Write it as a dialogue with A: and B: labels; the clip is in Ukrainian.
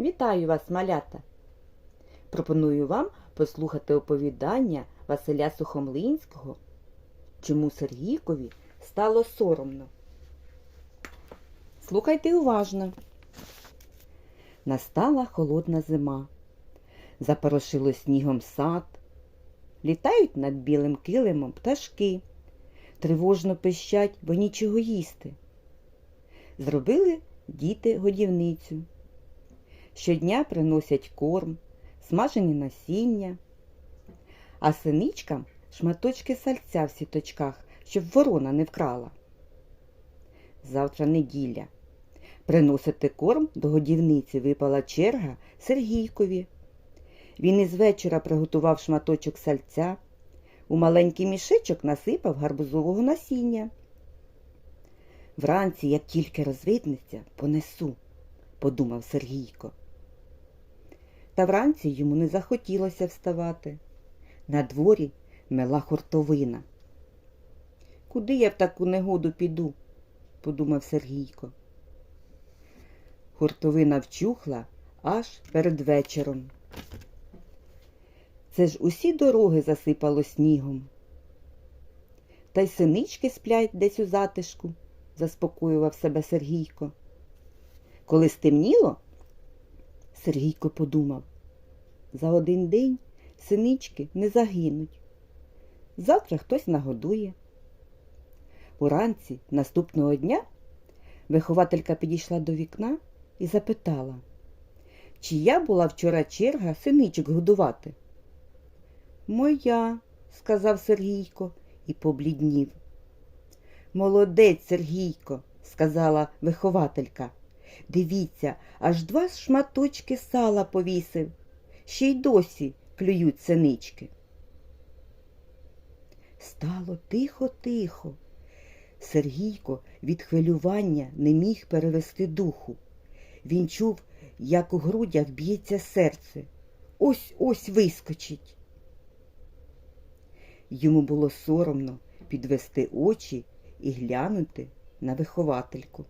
A: Вітаю вас, малята! Пропоную вам послухати оповідання Василя Сухомлинського, чому Сергійкові стало соромно. Слухайте уважно. Настала холодна зима. Запорошило снігом сад. Літають над білим килимом пташки. Тривожно пищать, бо нічого їсти. Зробили діти годівницю. Щодня приносять корм, смажені насіння, а синичкам шматочки сальця в сіточках, щоб ворона не вкрала. Завтра неділя. Приносити корм до годівниці випала черга Сергійкові. Він із вечора приготував шматочок сальця, у маленький мішечок насипав гарбузового насіння. Вранці, як тільки розвиднеться, понесу, подумав Сергійко. Та вранці йому не захотілося вставати. На дворі мела хуртовина. Куди я в таку негоду піду? подумав Сергійко. Хуртовина вчухла аж перед вечором. Це ж усі дороги засипало снігом. Та й синички сплять десь у затишку, заспокоював себе Сергійко. Коли стемніло, Сергійко подумав, за один день синички не загинуть. Завтра хтось нагодує. Уранці наступного дня вихователька підійшла до вікна і запитала, чия була вчора черга синичок годувати. Моя, сказав Сергійко і побліднів. Молодець, Сергійко, сказала вихователька. Дивіться, аж два шматочки сала повісив. Ще й досі клюють синички. Стало тихо-тихо. Сергійко від хвилювання не міг перевести духу. Він чув, як у грудях б'ється серце. Ось ось вискочить. Йому було соромно підвести очі і глянути на виховательку.